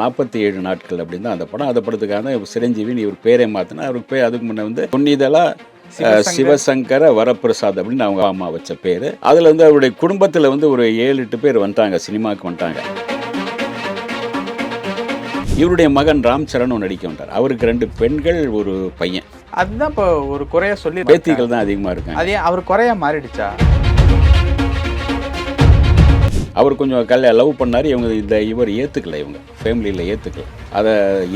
நாற்பத்தி ஏழு நாட்கள் அப்படின்னு தான் அந்த படம். அந்த படத்துக்கான சிரஞ்சீவின்னு இவர் பேரை மாற்றினா அவருக்கு பேர் அதுக்கு முன்னே வந்து பொன்னிதலா சிவசங்கர. வரப்பிரசாத் அப்படின்னு அவங்க அம்மா வச்ச பேர். அதில் வந்து அவருடைய குடும்பத்தில் வந்து ஒரு ஏழு எட்டு பேர் வந்துட்டாங்க சினிமாவுக்கு வந்துட்டாங்க. இவருடைய மகன் ராம் சரணும் நடிக்க வந்தார். அவருக்கு ரெண்டு பெண்கள் ஒரு பையன். அதுதான் இப்போ ஒரு குறைய சொல்லி பேத்திகள் தான் அதிகமாக இருக்காங்க. அதே அவர் குறைய மாறிடுச்சா? அவர் கொஞ்சம் கல்ல லவ் பண்ணார். இவங்க இந்த இவர் ஏற்றுக்கல இவங்க. ஃபேமிலியில் ஏற்றுக்கல அதை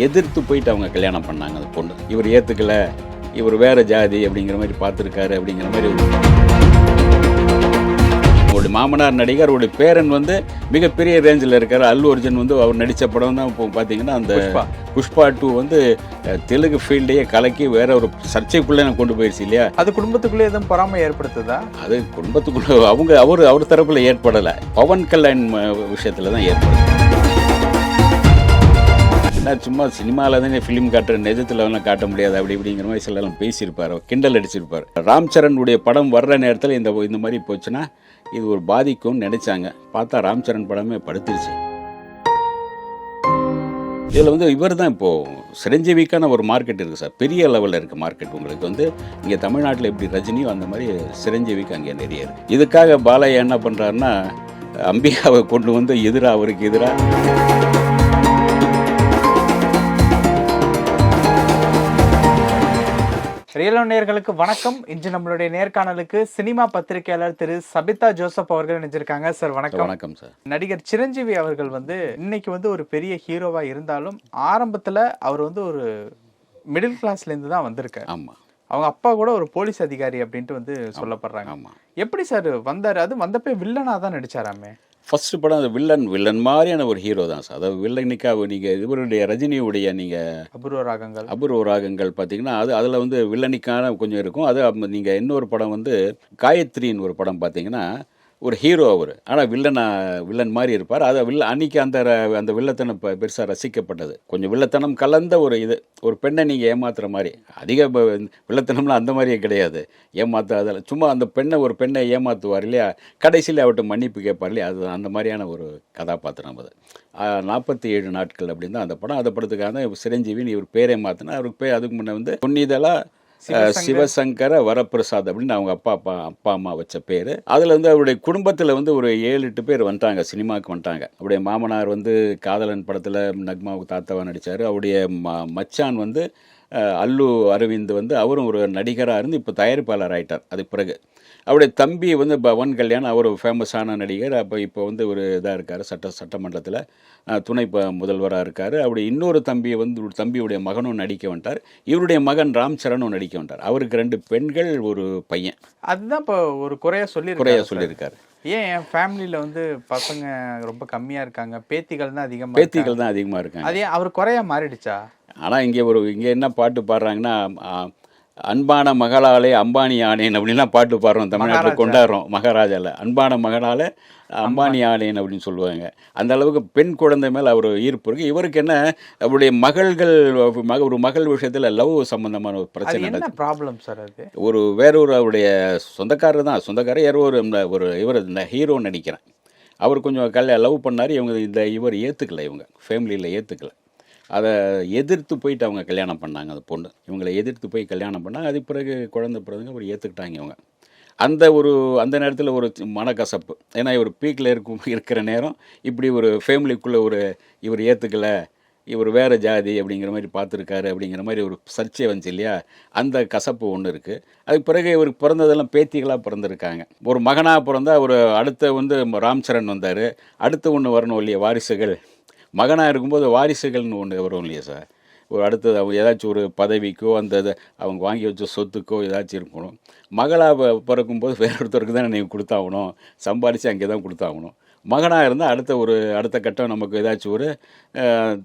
எதிர்த்து போயிட்டு அவங்க கல்யாணம் பண்ணாங்க அந்த பொண்ணு. இவர் ஏற்றுக்கல இவர் வேறு ஜாதி அப்படிங்கிற மாதிரி பார்த்துருக்காரு அப்படிங்கிற மாதிரி அவருடைய மாமனார் நடிகர் அவருடைய பேரன் வந்து மிகப்பெரிய ரேஞ்சில் இருக்கார். அல்லு அர்ஜுன் வந்து அவர் நடித்த படம் தான் இப்போ பார்த்தீங்கன்னா அந்த புஷ்பா. டூ வந்து தெலுங்கு ஃபீல்டையே கலக்கி வேற ஒரு சர்ச்சைக்குள்ளே கொண்டு போயிடுச்சு இல்லையா? அது குடும்பத்துக்குள்ளே எதுவும் பொறாமை ஏற்படுத்துதா? அது குடும்பத்துக்குள்ள அவங்க அவர் அவர் தரப்புல ஏற்படலை. பவன் கல்யாண் விஷயத்துல தான் ஏற்படுது என்ன சும்மா சினிமாவில் தானே ஃபிலிம் காட்டுற நிஜத்தில் எல்லாம் காட்ட முடியாது. அப்படி இப்படிங்கிற மாதிரி சிலலாம் பேசியிருப்பார். கிண்டல் அடிச்சிருப்பார். ராம் சரணுடைய படம் வர்ற நேரத்தில் இந்த இந்த மாதிரி போச்சுன்னா இது ஒரு பாதிக்கும்னு நினைச்சாங்க. பார்த்தா ராம்சரண் படமே படுத்துருச்சு. இதில் வந்து இவர் தான் இப்போது சிரஞ்சீவிக்கான ஒரு மார்க்கெட் இருக்குது சார். பெரிய லெவலில் இருக்குது மார்க்கெட் உங்களுக்கு வந்து இங்கே தமிழ்நாட்டில் எப்படி ரஜினியோ அந்த மாதிரி சிரஞ்சீவிக்கு அங்கே நிறைய இருக்குது இதுக்காக பாலையா என்ன பண்ணுறாருன்னா அம்பிகாவை கொண்டு வந்து எதிராக அவருக்கு எதிராக ரியலோ நேயர்களுக்கு வணக்கம். இன்று நம்மளுடைய நேர்காணலுக்கு சினிமா பத்திரிகையாளர் திரு சபிதா ஜோசப் அவர்கள் நினைச்சிருக்காங்க சார் வணக்கம். வணக்கம் சார். நடிகர் சிரஞ்சீவி அவர்கள் வந்து இன்னைக்கு வந்து ஒரு பெரிய ஹீரோவா இருந்தாலும் ஆரம்பத்துல அவர் வந்து ஒரு மிடில் கிளாஸ்ல இருந்து தான் வந்திருக்காரு. ஆமாம் அவங்க அப்பா கூட ஒரு போலீஸ் அதிகாரி அப்படின்ட்டு வந்து சொல்லப்படுறாங்க. ஆமாம் எப்படி சார் வந்தாரு? அது வந்தப்பே வில்லனா தான் நடிச்சாராமே? ஃபர்ஸ்ட் படம் அது வில்லன் வில்லன் மாதிரியான ஒரு ஹீரோ தான் சார் அதாவது வில்லனுக்காக நீங்கள் இவருடைய ரஜினியுடைய நீங்கள் அபூர்வ ராகங்கள். அபூர்வ ராகங்கள் பார்த்தீங்கன்னா அது அதில் வந்து வில்லனிக்கான கொஞ்சம் இருக்கும். அது நீங்கள் இன்னொரு படம் வந்து காயத்ரின்னு ஒரு படம் பார்த்தீங்கன்னா ஒரு ஹீரோ அவர். ஆனால் வில்லனா வில்லன் மாதிரி இருப்பார். அது வில்ல அன்னைக்கு அந்த அந்த வில்லத்தனம் இப்போ பெருசாக ரசிக்கப்பட்டது. கொஞ்சம் வில்லத்தனம் கலந்த ஒரு இது. ஒரு பெண்ணை நீங்கள் ஏமாத்துகிற மாதிரி. அதிக வில்லத்தனம்லாம் அந்த மாதிரியே கிடையாது. ஏமாத்த சும்மா அந்த பெண்ணை ஒரு பெண்ணை ஏமாத்துவார் இல்லையா? கடைசியில் அவர்கிட்ட மன்னிப்பு கேட்பார் இல்லையா? அது அந்த மாதிரியான ஒரு கதாபாத்திரம் அது. நாற்பத்தி ஏழு நாட்கள் அப்படின்னு தான் அந்த படம். அந்த தான் சிரஞ்சீவின்னு இவர் பேரை மாற்றினா அவருக்கு பேர் அதுக்கு முன்னே வந்து பொன்னிதெல்லாம் சிவசங்கர வரப்பிரசாத் அப்படின்னு அவங்க அப்பா அப்பா அப்பா அம்மா வச்ச பேர். அதில் வந்து அவருடைய குடும்பத்தில் வந்து ஒரு ஏழு எட்டு பேர் வந்துட்டாங்க சினிமாவுக்கு வந்துட்டாங்க. அவருடைய மாமனார் வந்து காதலன் படத்தில் நக்மாவுக்கு தாத்தாவா நடித்தார் அவருடைய ம மச்சான் வந்து அல்லு அரவிந்த் வந்து அவரும் ஒரு நடிகராக இருந்து இப்போ தயாரிப்பாளர் ஆயிட்டார். அதுக்கு பிறகு. அவருடைய தம்பி வந்து பவன் கல்யாண் அவர் ஃபேமஸான நடிகர். அப்போ இப்போ வந்து ஒரு இதாக இருக்கார் சட்ட சட்டமன்றத்தில் துணை ப முதல்வராக இருக்கார். அவருடைய இன்னொரு தம்பி வந்து தம்பியுடைய மகனும் நடிக்க வந்துட்டார். இவருடைய மகன் ராம் சரணும் நடிக்க வந்துட்டார். அவருக்கு ரெண்டு பெண்கள் ஒரு பையன். அதுதான் இப்போ ஒரு குறைய சொல்லி குறைய சொல்லியிருக்காரு. ஏன் என் ஃபேமிலியில வந்து பசங்க ரொம்ப கம்மியா இருக்காங்க? பேத்திகள் தான் அதிகமா இருக்காங்க. பேத்திகள் தான் அதிகமாக இருக்காங்க. அது அவர் குறைய மாறிடுச்சா? ஆனால் இங்கே ஒரு இங்கே என்ன பாட்டு பாடுறாங்கன்னா அன்பான மகளாலே அம்பானி ஆனேன் அப்படின்லாம் பாட்டு பாடுறோம் தமிழ்நாட்டில். கொண்டாடுறோம் மகாராஜாவில் அன்பான மகளாலே அம்பானி ஆனேன் அப்படின்னு சொல்லுவாங்க. அந்த அளவுக்கு பெண் குழந்தை மேலே அவர் ஈர்ப்பு இருக்கு. இவருக்கு என்ன அவருடைய மகள்கள் மக ஒரு மகள் விஷயத்தில் லவ் சம்பந்தமான ஒரு பிரச்சனை. ப்ராப்ளம் சார் அது? ஒரு வேறொரு அவருடைய சொந்தக்காரர் தான். சொந்தக்காரர் யாரோ ஒரு ஒரு இவர் இந்த ஹீரோ நடிக்கிறேன் அவர் கொஞ்சம் கல்ல லவ் பண்ணார். இவங்க இந்த இவர் ஏற்றுக்கல இவங்க. ஃபேமிலியில் ஏற்றுக்கல அதை எதிர்த்து போயிட்டு அவங்க கல்யாணம் பண்ணாங்க அந்த பொண்ணு. இவங்களை எதிர்த்து போய் கல்யாணம் பண்ணாங்க. அது பிறகு குழந்தை பிறகு அவர் ஏற்றுக்கிட்டாங்க இவங்க. அந்த ஒரு அந்த நேரத்தில் ஒரு மனக்கசப்பு. ஏன்னா இவர் பீக்கில் இருக்கும் இருக்கிற நேரம் இப்படி ஒரு ஃபேமிலிக்குள்ளே ஒரு இவர் ஏற்றுக்கல இவர் வேறு ஜாதி அப்படிங்கிற மாதிரி பார்த்துருக்காரு அப்படிங்கிற மாதிரி ஒரு சர்ச்சை வந்துச்சு இல்லையா? அந்த கசப்பு ஒன்று இருக்குது அதுக்கு பிறகு இவருக்கு பிறந்ததெல்லாம் பேத்திகளாக பிறந்திருக்காங்க. ஒரு மகனாக பிறந்தா ஒரு அடுத்த வந்து ராம்சரண் வந்தார். அடுத்து ஒன்று வரணும் இல்லையா வாரிசுகள்? மகனாக இருக்கும்போது வாரிசுகள்னு ஒன்று வரும் இல்லையா சார்? ஒரு அடுத்தது அவங்க ஏதாச்சும் ஒரு பதவிக்கோ அந்த இதை அவங்க வாங்கி வச்ச சொத்துக்கோ ஏதாச்சும் இருக்கணும். மகளாக பிறக்கும்போது வேற ஒருத்தருக்கு தான் நீங்கள் கொடுத்தாகணும். சம்பாதிச்சு அங்கே தான் கொடுத்தாகணும். மகனாக இருந்தால் அடுத்த ஒரு அடுத்த கட்டம் நமக்கு ஏதாச்சும் ஒரு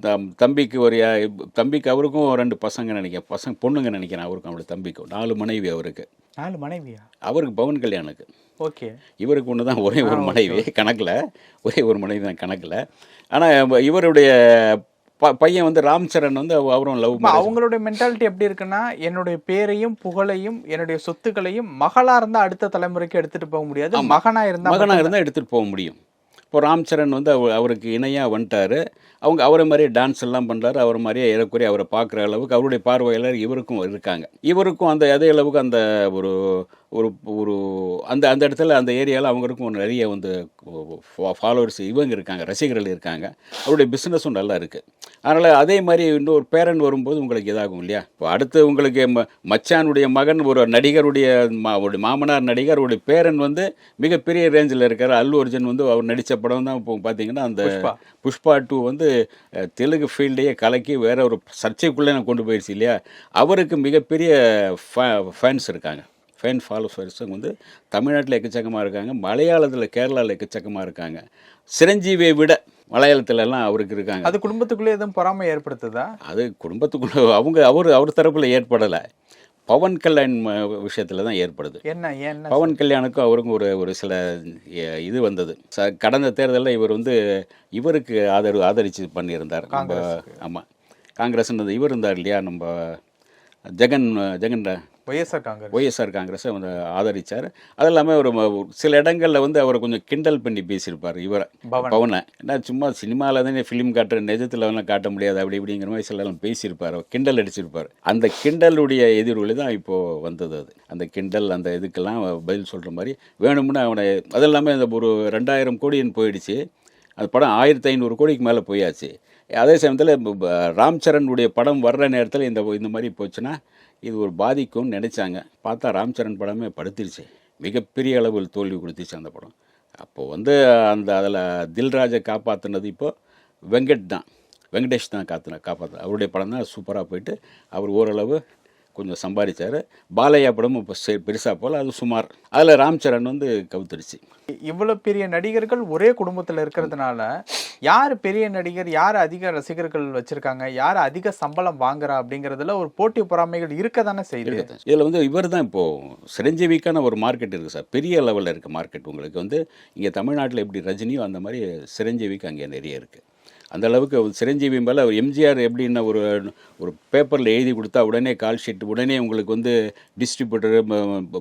தம்- தம்பிக்கு ஒரு தம்பிக்கு அவருக்கும் ரெண்டு பசங்க நினைக்கிறேன். பசங்க பொண்ணுங்க நினைக்கிறேன் அவருக்கும் அவருடைய தம்பிக்கும். நாலு மனைவி அவருக்கு. நாலு மனைவியா? அவருக்கு பவன் கல்யாணுக்கு. ஓகே. இவருக்கு ஒன்று தான் ஒரே ஒரு மனைவி. கணக்கில் ஒரே ஒரு மனைவி தான் கணக்கில். ஆனால் இவருடைய பையன் வந்து ராம் சரண் வந்து அவ- அவரும் லவ் அவங்களுடைய மென்டாலிட்டி எப்படி இருக்குன்னா என்னுடைய பேரையும் புகழையும் என்னுடைய சொத்துக்களையும் மகளா இருந்தா அடுத்த தலைமுறைக்கு எடுத்துட்டு போக முடியாது மகனா இருந்தா மகனாக இருந்தால் எடுத்துகிட்டு போக முடியும். இப்போ ராம் சரண் வந்து அவ அவருக்கு இணையாக வந்துட்டார். அவங்க அவரை மாதிரியே டான்ஸ் எல்லாம் பண்ணுறாரு அவர் மாதிரியே ஏறக்குறைய அவரை பார்க்குற அளவுக்கு அவருடைய பார்வையாளர் இவருக்கும் இருக்காங்க. இவருக்கும் அந்த அதே அளவுக்கு அந்த ஒரு ஒரு ஒரு அந்த அந்த இடத்துல அந்த ஏரியாவில் அவங்களுக்கும் நிறைய வந்து ஃபாலோவர்ஸ் இவங்க இருக்காங்க ரசிகர்கள் இருக்காங்க. அவருடைய பிஸ்னஸும் நல்லா இருக்குது அதனால் அதே மாதிரி இன்னொரு பேரன் வரும்போது உங்களுக்கு இதாகும் இல்லையா? இப்போ அடுத்து உங்களுக்கு ம- மச்சானுடைய மகன் ஒரு நடிகருடைய மா- அவருடைய மாமனார் நடிகர் அவருடைய பேரன் வந்து மிகப்பெரிய ரேஞ்சில் இருக்கார். அல்லு அர்ஜுன் வந்து அவர் நடித்த படம் தான் இப்போ பார்த்தீங்கன்னா அந்த புஷ்பா. டூ வந்து தெலுங்கு ஃபீல்டையே கலக்கி வேற ஒரு சர்ச்சைக்குள்ளே கொண்டு போயிடுச்சு இல்லையா? அவருக்கு மிகப்பெரிய ஃபேன்ஸ் இருக்காங்க. ஃபேன் ஃபாலோவர்ஸ் வந்து தமிழ்நாட்டில் எக்கச்சக்கமாக இருக்காங்க. மலையாளத்தில் கேரளாவில் எக்கச்சக்கமாக இருக்காங்க. சிரஞ்சீவியை விட மலையாளத்துல எல்லாம் அவருக்கு இருக்காங்க. அது குடும்பத்துக்குள்ளே எதுவும் பொறாமை ஏற்படுத்துதா? இது குடும்பத்துக்குள்ள அவங்க அவர் அவர் தரப்பில் ஏற்படலை. பவன் கல்யாண் விஷயத்தில் தான் ஏற்படுது. என்ன என்ன? பவன் கல்யாணுக்கும் அவருக்கும் ஒரு ஒரு சில இது வந்தது. ச கடந்த தேர்தலில் இவர் வந்து இவருக்கு ஆதரவு ஆதரித்து பண்ணியிருந்தார். நம்ம ஆமாம் காங்கிரஸ்ன்றது இவர் இருந்தார் இல்லையா? நம்ம ஜெகன் ஜெகன் ஒய்எஸ்ஆர் காங்கிரஸ் ஒய்எஸ்ஆர் காங்கிரஸை வந்து ஆதரித்தார் அது இல்லாமல் ஒரு சில இடங்களில் வந்து அவரை கொஞ்சம் கிண்டல் பண்ணி பேசியிருப்பார். இவரை பவன். என்ன சும்மா சினிமாவில் தானே ஃபிலிம் காட்டுற நிஜத்தில் வேணால் காட்ட முடியாது. அப்படி இப்படிங்கிற மாதிரி சில எல்லாம் பேசியிருப்பார். கிண்டல் அடிச்சிருப்பார். அந்த கிண்டலுடைய எதிரொலி தான் இப்போது வந்தது அது. அந்த கிண்டல் அந்த இதுக்கெல்லாம் பதில் சொல்கிற மாதிரி வேணும்னு அவனை அது இல்லாமல் இந்த ஒரு ரெண்டாயிரம் கோடின்னு போயிடுச்சு. அந்த படம் ஆயிரத்தி ஐநூறு கோடிக்கு மேலே போயாச்சு. அதே சமயத்தில் ராம் சரணுடைய படம் வர்ற நேரத்தில் இந்த இந்த மாதிரி போச்சுன்னா இது ஒரு பாதிக்கும்னு நினச்சாங்க. பார்த்தா ராம் சரண் படமே படுத்துருச்சு. மிகப்பெரிய அளவில் தோல்வி கொடுத்துச்சு அந்த படம். அப்போது வந்து அந்த அதில் தில்ராஜை காப்பாற்றினது இப்போ வெங்கட் தான். வெங்கடேஷ் தான் காத்துன காப்பாற்ற அவருடைய படம் தான் சூப்பராக போயிட்டு அவர் ஓரளவு கொஞ்சம் சம்பாதிச்சார். பாலையா படமும் இப்போ பெருசாக போல் அது சுமார். அதில் ராம் சரண் வந்து கவுத்துருச்சு. இவ்வளவு பெரிய நடிகர்கள் ஒரே குடும்பத்துல இருக்கிறதுனால யார் பெரிய நடிகர் யார் அதிக ரசிகர்கள் வச்சிருக்காங்க யார் அதிக சம்பளம் வாங்குறா அப்படிங்கறதுல ஒரு போட்டி பொறாமைகள் இருக்க தானே செய்யுது. இதில் வந்து இவர் தான் இப்போது சிரஞ்சீவிக்கான ஒரு மார்க்கெட் இருக்குது சார். பெரிய லெவலில் இருக்குது மார்க்கெட் உங்களுக்கு வந்து இங்கே தமிழ்நாட்டில் எப்படி ரஜினியோ அந்த மாதிரி சிரஞ்சீவிக்கு அங்கே நிறைய இருக்குது அந்த அளவுக்கு அவர் சிரஞ்சீவி மேலே அவர் எம்ஜிஆர் எப்படின்னா ஒரு ஒரு பேப்பரில் எழுதி கொடுத்தா உடனே கால் ஷீட் உடனே உங்களுக்கு வந்து டிஸ்ட்ரிபியூட்டர்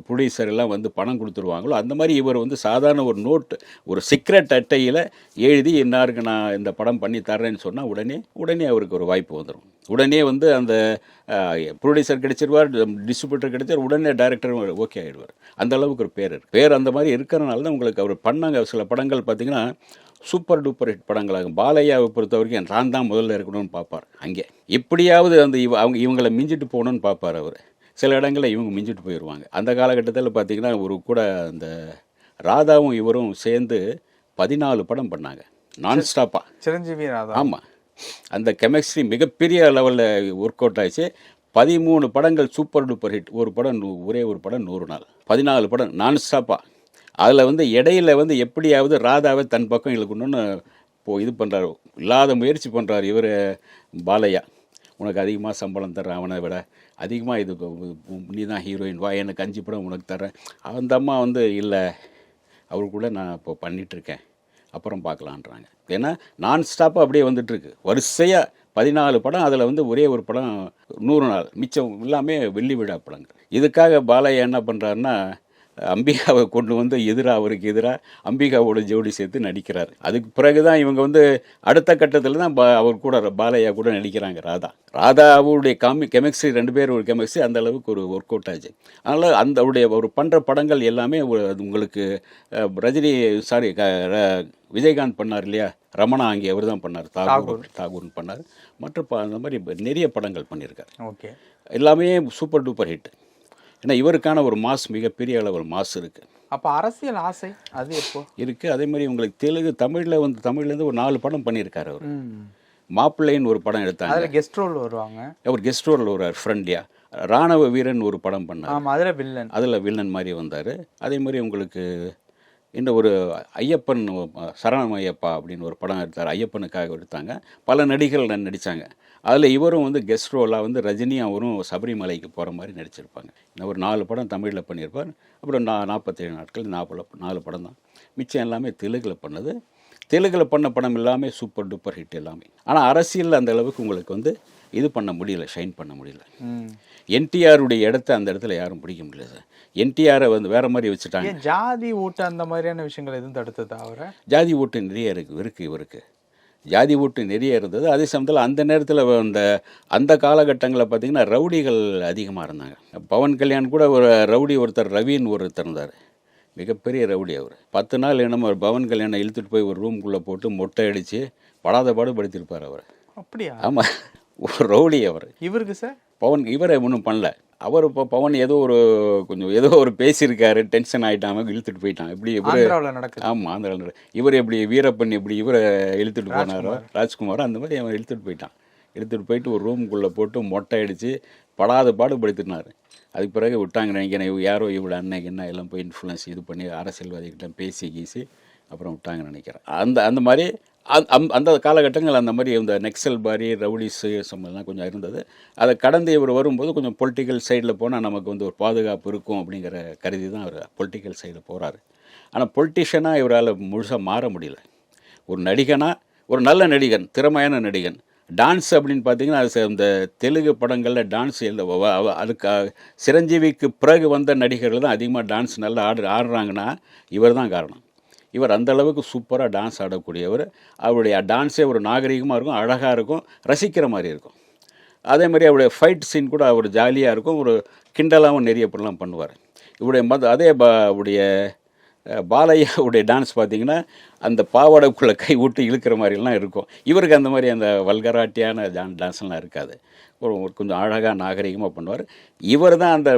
ப்ரொடியூசர் எல்லாம் வந்து பணம் கொடுத்துருவாங்களோ அந்த மாதிரி இவர் வந்து சாதாரண ஒரு நோட்டு ஒரு சீக்ரெட் அட்டையில் எழுதி இன்னாருக்கு நான் இந்த படம் பண்ணி தர்றேன்னு சொன்னால் உடனே உடனே அவருக்கு ஒரு வாய்ப்பு வந்துடும் உடனே வந்து அந்த ப்ரொடியூசர் கிடைச்சிருவார் டிஸ்ட்ரிபியூட்டர் கிடைச்சார் உடனே டைரக்டரும் ஓகே ஆகிடுவார் அந்த அளவுக்கு ஒரு பேர் இருக்குது பேர் அந்த மாதிரி இருக்கிறனால தான் உங்களுக்கு அவர் பண்ணாங்க. சில படங்கள் பார்த்தீங்கன்னா சூப்பர் டூப்பர் ஹிட் படங்களாகும் பாலையாவை பொறுத்த வரைக்கும் நான் தான் முதல்ல இருக்கணும்னு பார்ப்பார். அங்கே. எப்படியாவது அந்த இவ அவங்க இவங்களை மிஞ்சிட்டு போகணும்னு பார்ப்பார் அவர். சில இடங்களில் இவங்க மிஞ்சிட்டு போயிடுவாங்க. அந்த காலகட்டத்தில் பார்த்தீங்கன்னா ஒரு கூட அந்த ராதாவும் இவரும் சேர்ந்து பதினாலு படம் பண்ணாங்க. நான் ஸ்டாப்பாக சிரஞ்சீவி ராதா. ஆமாம் அந்த கெமிஸ்ட்ரி மிகப்பெரிய லெவலில் ஒர்க் அவுட் ஆயிடுச்சு. பதிமூணு படங்கள் சூப்பர் டூப்பர் ஹிட். ஒரு படம் ஒரே ஒரு படம் நூறு நாள். பதினாலு படம் நான் ஸ்டாப்பாக அதில் வந்து இடையில வந்து எப்படியாவது ராதாவை தன் பக்கம் இழுக்கணும்னு இப்போ இது பண்ணுறாரு இல்லாத முயற்சி பண்ணுறாரு இவர் பாலையா. உனக்கு அதிகமாக சம்பளம் தர்றேன் அவனை விட. அதிகமாக இது நீ தான் ஹீரோயின் வா எனக்கு அஞ்சு படம் உனக்கு தர்றேன். அந்த அம்மா வந்து இல்லை அவருக்குள்ள நான் இப்போ பண்ணிகிட்ருக்கேன் அப்புறம் பார்க்கலான்றாங்க ஏன்னா நான் ஸ்டாப்பாக அப்படியே வந்துட்டுருக்கு. வரிசையாக பதினாலு படம் அதில் வந்து ஒரே ஒரு படம் நூறு நாள். மிச்சம் எல்லாமே வெள்ளி விழா படங்கள். இதுக்காக பாலையா என்ன பண்ணுறாருன்னா அம்பிகாவை கொண்டு வந்து எதிராக அவருக்கு எதிராக அம்பிகாவோட ஜோடி சேர்த்து நடிக்கிறார். அதுக்கு பிறகு தான் இவங்க வந்து அடுத்த கட்டத்தில் தான் பா அவர் கூட பாலையா கூட நடிக்கிறாங்க ராதா. ராதாவுடைய காமி கெமிஸ்ட்ரி ரெண்டு பேர் ஒரு கெமிஸ்ட்ரி அந்த அளவுக்கு ஒரு ஒர்க் அவுட் ஆச்சு. அதனால் அந்த அவருடைய அவர் பண்ணுற படங்கள் எல்லாமே ஒரு- அது உங்களுக்கு ரஜினி சாரி விஜயகாந்த் பண்ணார் இல்லையா? ரமணா அங்கே அவர் தான் பண்ணார். தாகூர் தாகூர்னு பண்ணார். மற்ற அந்த மாதிரி நிறைய படங்கள் பண்ணியிருக்கார். ஓகே. எல்லாமே சூப்பர் டூப்பர் ஹிட். ஏன்னா இவருக்கான ஒரு மாஸ் மிகப்பெரிய அளவில் மாஸ் இருக்குது அப்ப அரசியல் ஆசை அது எப்போ? இருக்குது அதே மாதிரி உங்களுக்கு தெலுங்கு தமிழில் வந்து தமிழ்லேருந்து ஒரு நாலு படம் பண்ணியிருக்காரு அவர். மாப்பிள்ளைன்னு ஒரு படம் எடுத்தாங்க. அதுல கெஸ்ட் ரோல் வருவாங்க. அவர் கெஸ்ட் ரோலில் ஒரு ஃப்ரெண்ட்லியா ராணுவ வீரன் ஒரு படம் பண்ணார். அதுல வில்லன் அதில் வில்லன் மாதிரி வந்தார். அதே மாதிரி உங்களுக்கு இன்னும் ஒரு ஐயப்பன் சரணம் ஐயப்பா அப்படின்னு ஒரு படம் எடுத்தார். ஐயப்பனுக்காக எடுத்தாங்க. பல நடிகர்கள் நடித்தாங்க அதில் இவரும் வந்து கெஸ்ட் ரோலாக வந்து ரஜினி அவரும் சபரிமலைக்கு போகிற மாதிரி நடிச்சிருப்பாங்க. இன்னும் ஒரு நாலு படம் தமிழில் பண்ணியிருப்பார். அப்புறம் நான் நாற்பத்தேழு நாட்கள் நாற்பது நாலு படம் தான். மிச்சம் எல்லாமே தெலுங்கில் பண்ணது. தெலுங்கில் பண்ண படம் எல்லாமே சூப்பர் டூப்பர் ஹிட் எல்லாமே. ஆனால் அரசியலில் அந்த அளவுக்கு உங்களுக்கு வந்து இது பண்ண முடியல ஷைன் பண்ண முடியல. என்டிஆருடைய இடத்த அந்த இடத்துல யாரும் பிடிக்க முடியல சார். என்டிஆரை வந்து வேற மாதிரி வச்சுட்டாங்க. ஜாதி ஓட்டு அந்த மாதிரியான விஷயங்கள் எதுவும் தடுத்ததா அவரை? ஜாதி ஓட்டு நிறைய இருக்கு இருக்கு இவருக்கு. ஜாதி ஓட்டு நிறைய இருந்தது. அதே சமயத்தில் அந்த நேரத்தில் அந்த அந்த காலகட்டங்களில் பார்த்தீங்கன்னா ரவுடிகள் அதிகமாக இருந்தாங்க. பவன் கல்யாண் கூட ஒரு ரவுடி ஒருத்தர் ரவின்னு ஒருத்தர் இருந்தார். மிகப்பெரிய ரவுடி அவர். பத்து நாள் என்னமோ ஒரு பவன் கல்யாணம் இழுத்துட்டு போய் ஒரு ரூம்குள்ளே போட்டு மொட்டை அடித்து படாத பாடு படுத்திருப்பார் அவர். அப்படியா? ஆமாம் ஒரு ரவுடி அவர். இவருக்கு சார்? பவன் இவரை ஒன்றும் பண்ணல. அவர் இப்போ பவன் ஏதோ ஒரு கொஞ்சம் ஏதோ ஒரு பேசியிருக்காரு டென்ஷன் ஆகிட்டாம இழுத்துட்டு போயிட்டான். இப்படி இவர் நடக்குது. ஆமாம் ஆந்திராவில் இவர் எப்படி வீரப்பன் எப்படி இவரை இழுத்துட்டு போனாரோ ராஜ்குமாரோ அந்த மாதிரி அவன் இழுத்துட்டு போயிட்டான். இழுத்துட்டு போயிட்டு ஒரு ரூமுக்குள்ளே போட்டு மொட்டை அடித்து படாத பாடு படுத்தினார் அதுக்கு பிறகு விட்டாங்க நினைக்கிறேன் யாரோ இவ்வளோ அன்னைக்கு என்ன எல்லாம் போய் இன்ஃப்ளூயன்ஸ் இது பண்ணி அரசியல்வாதிகிட்ட பேசி கீசி அப்புறம் விட்டாங்கன்னு நினைக்கிறேன். அந்த அந்த மாதிரி அந் அந்த- காலகட்டங்கள் அந்த மாதிரி இந்த நெக்சல் பாரி ரவுடிஸு சம்பந்தம்லாம் கொஞ்சம் இருந்தது. அதை கடந்து இவர் வரும்போது கொஞ்சம் பொலிட்டிக்கல் சைடில் போனால் நமக்கு வந்து ஒரு பாதுகாப்பு இருக்கும் அப்படிங்கிற கருதி தான் அவர் பொலிட்டிக்கல் சைடில் போகிறாரு ஆனால் பொலிட்டிஷியனாக இவரால் முழுசாக மாற முடியல. ஒரு நடிகனாக ஒரு நல்ல நடிகன் திறமையான நடிகன். டான்ஸ் அப்படின்னு பார்த்தீங்கன்னா அது ச- இந்த தெலுங்கு படங்களில் டான்ஸ் இல்லை அதுக்கு சிரஞ்சீவிக்கு பிறகு வந்த நடிகர்கள் தான் அதிகமாக டான்ஸ் நல்லா ஆடு ஆடுறாங்கன்னா இவர் தான் காரணம். இவர் அந்த அளவுக்கு சூப்பராக டான்ஸ் ஆடக்கூடியவர். அவருடைய டான்ஸே ஒரு நாகரிகமாக இருக்கும் அழகாக இருக்கும் ரசிக்கிற மாதிரி இருக்கும். அதே மாதிரி அவருடைய ஃபைட் சீன் கூட அவர் ஜாலியாக இருக்கும் ஒரு கிண்டலாகவும் நிறைய பொருளாம் பண்ணுவார். இவருடைய மத அதே பா அவருடைய பாலையாவுடைய டான்ஸ் பார்த்தீங்கன்னா அந்த பாவாடைக்குள்ளே கை விட்டு இழுக்கிற மாதிரிலாம் இருக்கும். இவருக்கு அந்த மாதிரி அந்த வல்கராட்டியான டான் டான்ஸ்லாம் இருக்காது. ஒரு கொஞ்சம் அழகாக நாகரிகமாக பண்ணுவார். இவர் தான் அந்த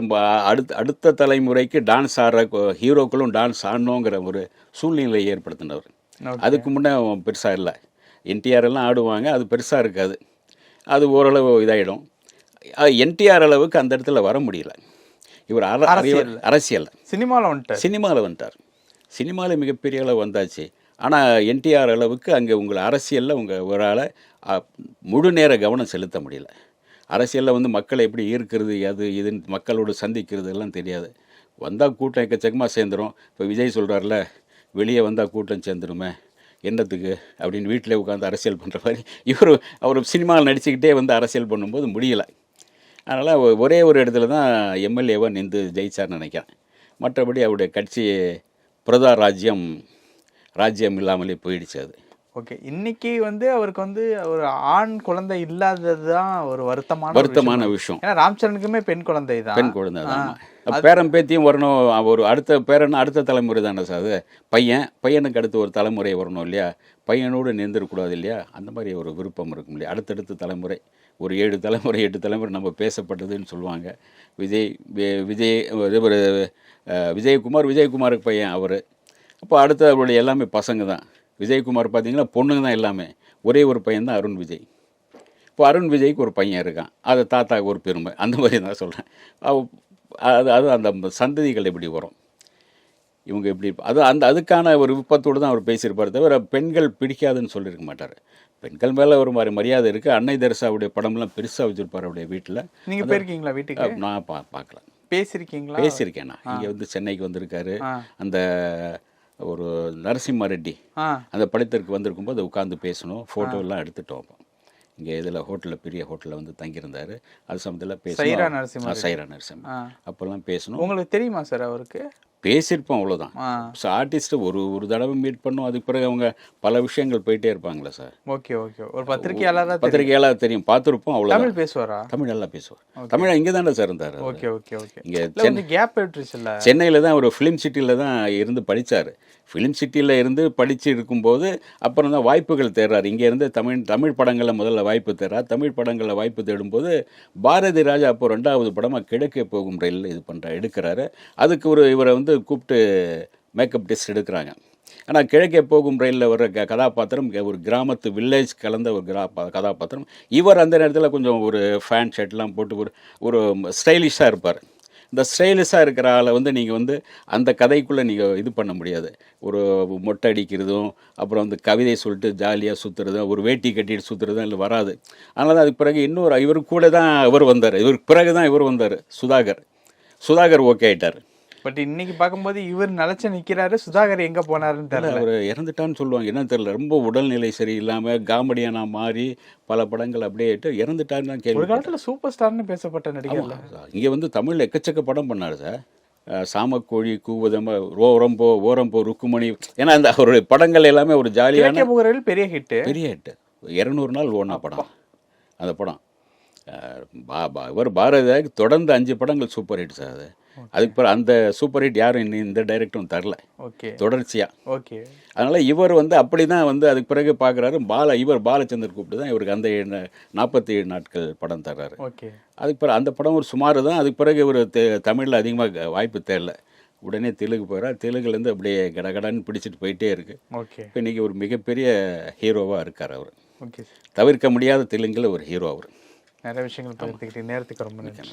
அடுத்த அடுத்த தலைமுறைக்கு டான்ஸ் ஆடுற ஹீரோக்களும் டான்ஸ் ஆடணுங்கிற ஒரு சூழ்நிலையை ஏற்படுத்தினவர். அதுக்கு முன்னே பெருசாக இல்லை. என்டிஆர் எல்லாம் ஆடுவாங்க அது பெருசாக இருக்காது. அது ஓரளவு இதாகிடும் என்டிஆர் அளவுக்கு அந்த இடத்துல வர முடியல. இவர் அர அரசியல். அரசியல். சினிமாவில் வந்துட்டார். சினிமாவில் வந்துட்டார். சினிமாவில் மிகப்பெரிய அளவு வந்தாச்சு. ஆனால் என்டிஆர் அளவுக்கு அங்கே உங்களை அரசியலில் உங்கள் ஒரு ஆளை முழு நேர கவனம் செலுத்த முடியல. அரசியலில் வந்து மக்களை எப்படி ஈர்க்கிறது அது இதுன்னு மக்களோடு சந்திக்கிறது எல்லாம் தெரியாது. வந்தால் கூட்டம் எக்கச்சக்கமாக சேர்ந்துரும். இப்போ விஜய் சொல்கிறார்ல வெளியே வந்தால் கூட்டம் சேர்ந்துருமே என்னத்துக்கு? அப்படின்னு வீட்டிலே உட்காந்து அரசியல் பண்ணுற மாதிரி. இவர் அவர் சினிமாவில் நடிச்சுக்கிட்டே வந்து அரசியல் பண்ணும்போது முடியலை. அதனால் ஒரே ஒரு இடத்துல தான் எம்எல்ஏவாக நின்று ஜெயிச்சார்னு நினைக்கிறேன். மற்றபடி அவருடைய கட்சி பிரதா ராஜ்யம் ராஜ்யம் இல்லாமலே போயிடுச்சு அது. ஓகே. இன்னைக்கு வந்து அவருக்கு வந்து ஒரு ஆண் குழந்தை இல்லாதது தான் ஒரு வருத்தமான வருத்தமான விஷயம். ஏன்னா ராம்சரனுக்குமே பெண் குழந்தை தான். பெண் குழந்தை தான் பேரன் பேத்தியும் வரணும் ஒரு அடுத்த பேரன் அடுத்த தலைமுறை தானே சார் அது? பையன் பையனுக்கு அடுத்து ஒரு தலைமுறை வரணும் இல்லையா? பையனோடு நின்றுடக்கூடாது இல்லையா? அந்த மாதிரி ஒரு விருப்பம் இருக்கும் இல்லையா? அடுத்தடுத்த தலைமுறை ஒரு ஏழு தலைமுறை எட்டு தலைமுறை நம்ம பேசப்பட்டதுன்னு சொல்லுவாங்க. விஜய் விஜய் விஜயகுமார் விஜயகுமாருக்கு பையன் அவர். அப்போ அடுத்து அவருடைய எல்லாமே பசங்க தான். விஜயகுமார் பார்த்தீங்கன்னா பொண்ணுங்க தான் எல்லாமே. ஒரே ஒரு பையன் தான் அருண் விஜய். இப்போ அருண் விஜய்க்கு ஒரு பையன் இருக்கான். அது தாத்தாக்கு ஒரு பெருமை. அந்த மாதிரி தான் சொல்கிறேன் அது அது அந்த சந்ததிகள் எப்படி வரும்? இவங்க எப்படி அது அந்த அதுக்கான ஒரு விருப்பத்தோடு தான் அவர் பேசியிருப்பார் தவிர பெண்கள் பிடிக்காதுன்னு சொல்லியிருக்க மாட்டார். பெண்கள் மேலே ஒரு மாதிரி மரியாதை இருக்குது அன்னை தெரசாவுடைய படம்லாம் பெருசாக வச்சுருப்பார் அவருடைய வீட்டில் நீங்க போயிருக்கீங்களா வீட்டுக்கு? நான் பா பார்க்கல. பேசியிருக்கீங்களா? பேசியிருக்கேன் நான். இங்கே வந்து சென்னைக்கு வந்திருக்காரு. அந்த ஒரு நரசிம்ம ரெட்டி அந்த படத்திற்கு வந்திருக்கும்போது உட்காந்து பேசணும். ஃபோட்டோ எல்லாம் எடுத்துட்டோம் அப்போ. இங்கே இதில் ஹோட்டலில் பெரிய ஹோட்டலில் வந்து தங்கியிருந்தார். அது சமயத்தில் பேசணும் சைரா நரசிம்ம. அப்போல்லாம் பேசணும். உங்களுக்கு தெரியுமா சார் அவருக்கு? பேசியிருப்போம் அவ்வளோதான் ஸோ ஆர்டிஸ்ட்டு ஒரு ஒரு தடவை மீட் பண்ணோம் அதுக்கு பிறகு அவங்க பல விஷயங்கள் போயிட்டே இருப்பாங்களா சார் ஓகே ஓகே ஒரு பத்திரிகையாளராக தெரியும். பத்திரிகையாளர் தெரியும். பார்த்துருப்போம் அவ்வளோதான் தமிழ் பேசுவாரா? தமிழ் நல்லா பேசுவார். தமிழ் இங்கே தானே சார் இருந்தார். ஓகே ஓகே ஓகே இங்கே வந்து கேப் விட்டுருச்சுல்ல சென்னையில் தான் ஒரு ஃபிலிம் சிட்டியில் தான் இருந்து படித்தார் ஃபிலிம் சிட்டியில் இருந்து படித்து இருக்கும்போது அப்புறம் தான் வாய்ப்புகள் தேடுறாரு. இங்கே இருந்து தமிழ் தமிழ் படங்களில் முதல்ல வாய்ப்பு தேடுறார். தமிழ் படங்களில் வாய்ப்பு தேடும்போது பாரதி ராஜா அப்போ ரெண்டாவது படமாக கிழக்கே போகும் ரயிலில் இது பண்ணுற எடுக்கிறாரு. அதுக்கு ஒரு இவரை வந்து கூப்பிட்டு மேக்கப் டெஸ்ட் எடுக்கிறாங்க. ஆனால் கிழக்கே போகும் ரயிலில் வர க கதாபாத்திரம் ஒரு கிராமத்து வில்லேஜ் கலந்த ஒரு கிரா கதாபாத்திரம். இவர் அந்த நேரத்தில் கொஞ்சம் ஒரு ஃபேன் ஷர்ட்லாம் போட்டு ஒரு ஒரு ஸ்டைலிஷாக இருப்பார். இந்த ஸ்டைலிஷாக இருக்கிற ஆளை வந்து நீங்கள் வந்து அந்த கதைக்குள்ளே நீங்கள் இது பண்ண முடியாது. ஒரு மொட்டை அடிக்கிறதும் அப்புறம் வந்து கவிதை சொல்லிட்டு ஜாலியாக சுற்றுறதும் ஒரு வேட்டி கட்டிட்டு சுற்றுறதும் இல்லை வராது. அதனால தான் அதுக்கு பிறகு இன்னொரு இவர் கூட தான் இவர் வந்தார். இவருக்கு பிறகு தான் இவர் வந்தார் சுதாகர். சுதாகர் ஓகே ஆகிட்டார் பட் இன்னைக்கு பார்க்கும்போது இவர் நிலைச்சு நிக்கிறாரு. சுதாகர் எங்க போனாருன்னு தெரியல. அவர் இறந்துட்டான்னு சொல்லுவாங்க. என்ன தெரியல. ரொம்ப உடல்நிலை சரியில்லாமல் காமெடியானா மாறி பல படங்கள் அப்படியே இறந்துட்டான்னு தான் ஒரு கேள்வி காலத்துல சூப்பர் ஸ்டார்னு பேசப்பட்ட நடிகர்ல. இங்கே வந்து தமிழில் எக்கச்சக்க படம் பண்ணார் சார். சாமக்கோழி கூவதம ஓரம்போ ஓரம்போ ருக்குமணி. ஏன்னா அந்த அவருடைய படங்கள் எல்லாமே ஒரு ஜாலியான பெரிய ஹிட் பெரிய ஹிட் இரநூறு நாள் ஓடின படம். அந்த படம். பா பா- இவர் பாரதியாருக்கு தொடர்ந்து அஞ்சு படங்கள் சூப்பர் ஹிட் சார் அது. அதுக்கு பிறகு அந்த சூப்பர் ஹிட் யாரும் இன்னும் இந்த டைரக்டரும் தரல. ஓகே. தொடர்ச்சியாக ஓகே. அதனால் இவர் வந்து அப்படி தான் வந்து அதுக்கு பிறகு பார்க்குறாரு பால இவர் பாலச்சந்தர் கூப்பிட்டு தான் இவருக்கு அந்த நாற்பத்தி ஏழு நாட்கள் படம் தர்றாரு. ஓகே. அதுக்கு பிறகு அந்த படம் ஒரு சுமார் தான் அதுக்கு பிறகு இவர் தமிழில் அதிகமாக வாய்ப்பு தேரல உடனே தெலுங்கு போகிறார் தெலுங்குலேருந்து அப்படியே கடகடன்னு பிடிச்சிட்டு போயிட்டே இருக்கு. ஓகே. இப்போ இன்றைக்கி ஒரு மிகப்பெரிய ஹீரோவாக இருக்கார் அவர். ஓகே. தவிர்க்க முடியாத தெலுங்கில் ஒரு ஹீரோ அவர். நிறைய விஷயங்கள் பகிர்ந்துக்கிட்டு நேரத்துக்கு ரொம்ப நன்றி.